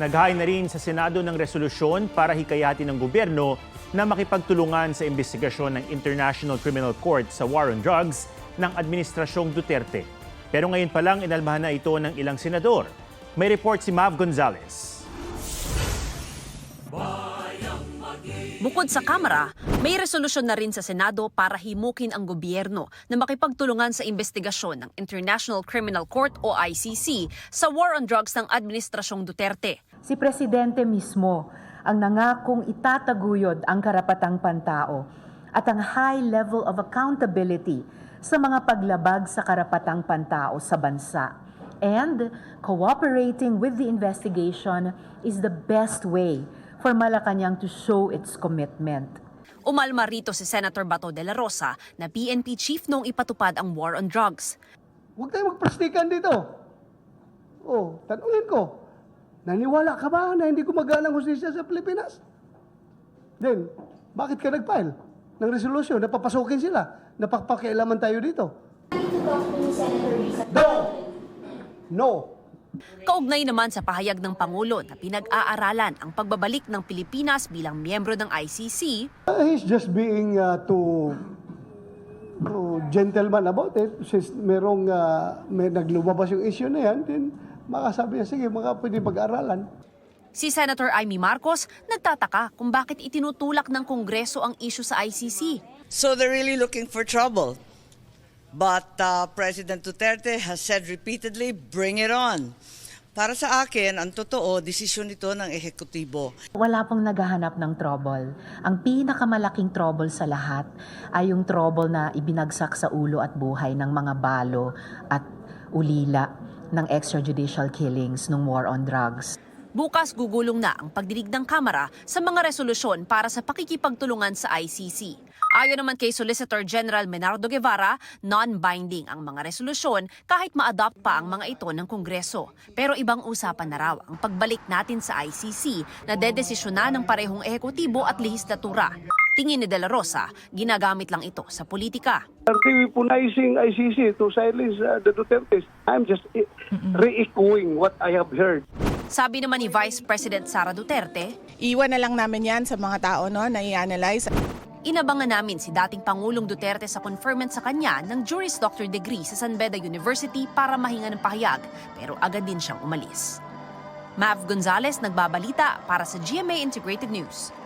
Naghain na rin sa Senado ng resolusyon para hikayatin ng gobyerno na makipagtulungan sa investigasyon ng International Criminal Court sa war on drugs ng Administrasyong Duterte. Pero ngayon pa lang inalmahan na ito ng ilang senador. May report si Mav Gonzalez. Bukod sa Kamara, may resolusyon na rin sa Senado para himukin ang gobyerno na makipagtulungan sa investigasyon ng International Criminal Court o ICC sa war on drugs ng Administrasyong Duterte. Si Presidente mismo ang nangakong itataguyod ang karapatang pantao at ang high level of accountability sa mga paglabag sa karapatang pantao sa bansa. And cooperating with the investigation is the best way for Malacanang to show its commitment. Umalma rito si Senator Bato de la Rosa na PNP chief noong ipatupad ang war on drugs. Huwag tayo magplastikan dito. Oh, tanungin ko, naniwala ka ba na hindi gumagana ang hustisya sa Pilipinas? Then, bakit ka nag-file ng resolusyon? Napapasukin sila. Napagpakialaman tayo dito. No! No! Kaugnay naman sa pahayag ng Pangulo na pinag-aaralan ang pagbabalik ng Pilipinas bilang miyembro ng ICC, Uh, he's just being uh, too, too gentleman about it. Since merong, uh, may naglumabas yung issue na yan, then makasabi niya, sige, mga pwede pag-aralan. si Senator Amy Marcos nagtataka kung bakit itinutulak ng Kongreso ang issue sa ICC. So they're really looking for trouble. But uh, President Duterte has said repeatedly, bring it on. Para sa akin, ang totoo, desisyon ito ng ehekutibo. Wala pong naghahanap ng trouble. Ang pinakamalaking trouble sa lahat ay yung trouble na ibinagsak sa ulo at buhay ng mga balo at ulila ng extrajudicial killings nung war on drugs. Bukas gugulong na ang pagdinig ng Kamara sa mga resolusyon para sa pakikipagtulungan sa ICC. Ayon naman kay Solicitor General Menardo Guevara, non-binding ang mga resolusyon kahit ma-adopt pa ang mga ito ng Kongreso. Pero ibang usapan na raw ang pagbalik natin sa ICC na dedesisyonan ng parehong ehekutibo at lehislatura. Tingin ni De La Rosa, ginagamit lang ito sa politika. Weaponizing ICC to silence uh, the Dutertes? I'm just i- re-echoing what I have heard. Sabi naman ni Vice President Sara Duterte, Iwan na lang namin yan sa mga tao no, na i-analyze. Inabangan namin si dating Pangulong Duterte sa conferment sa kanya ng Juris Doctor degree sa San Beda University para mahinga ng pahayag pero agad din siyang umalis. Mav Gonzalez nagbabalita para sa GMA Integrated News.